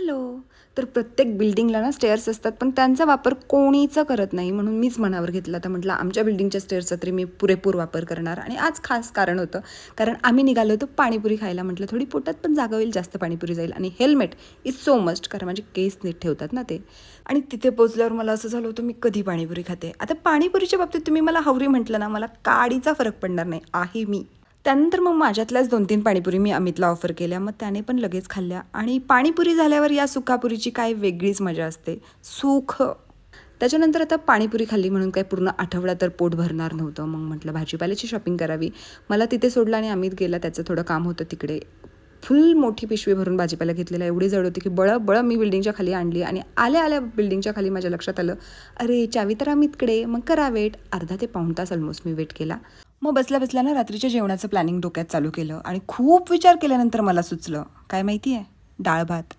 Hello. तर प्रत्येक बिल्डिंगला ना स्टेअर्स असतात पण त्यांचा वापर कोणीचं करत नाही म्हणून मीच मनावर घेतला. तर म्हटलं आमच्या बिल्डिंगच्या स्टेअर्सचा तरी मी पुरेपूर वापर करणार. आणि आज खास कारण होतं कारण आम्ही निघालो होतो पाणीपुरी खायला. म्हटलं थोडी पोटात पण जागा होईल जास्त पाणीपुरी जाईल. आणि हेल्मेट इज सो मस्ट कारण माझे केस नीट ठेवतात ना ते. आणि तिथे पोचल्यावर मला असं झालं होतं मी कधी पाणीपुरी खाते? आता पाणीपुरीच्या बाबतीत तुम्ही मला हवरी म्हटलं ना मला काडीचा फरक पडणार नाही. आहे मी. त्यानंतर मग माझ्यातल्याच दोन तीन पाणीपुरी मी अमितला ऑफर केल्या. मग त्याने पण लगेच खाल्ल्या. आणि पाणीपुरी झाल्यावर या सुखापुरीची काय वेगळीच मजा असते. सुख. त्याच्यानंतर आता पाणीपुरी खाल्ली म्हणून काय पूर्ण आठवडा तर पोट भरणार नव्हतं. मग म्हटलं भाजीपाल्याची शॉपिंग करावी. मला तिथे सोडलं आणि अमित गेला. त्याचं थोडं काम होतं तिकडे. फुल मोठी पिशवी भरून भाजीपाला घेतलेला एवढी जड होती की बळ बळ मी बिल्डिंगच्या खाली आणली आणि आल्या आल्या बिल्डिंगच्या खाली माझ्या लक्षात आलं. अरे चावी तर अमितकडे. मग करा वेट अर्धा ते पाऊण तास ऑलमोस्ट मी वेट केला. मग बसल्या बसल्या ना रात्रीच्या जेवणाचं प्लॅनिंग डोक्यात चालू केलं आणि खूप विचार केल्यानंतर मला सुचलं काय माहिती आहे डाळ भात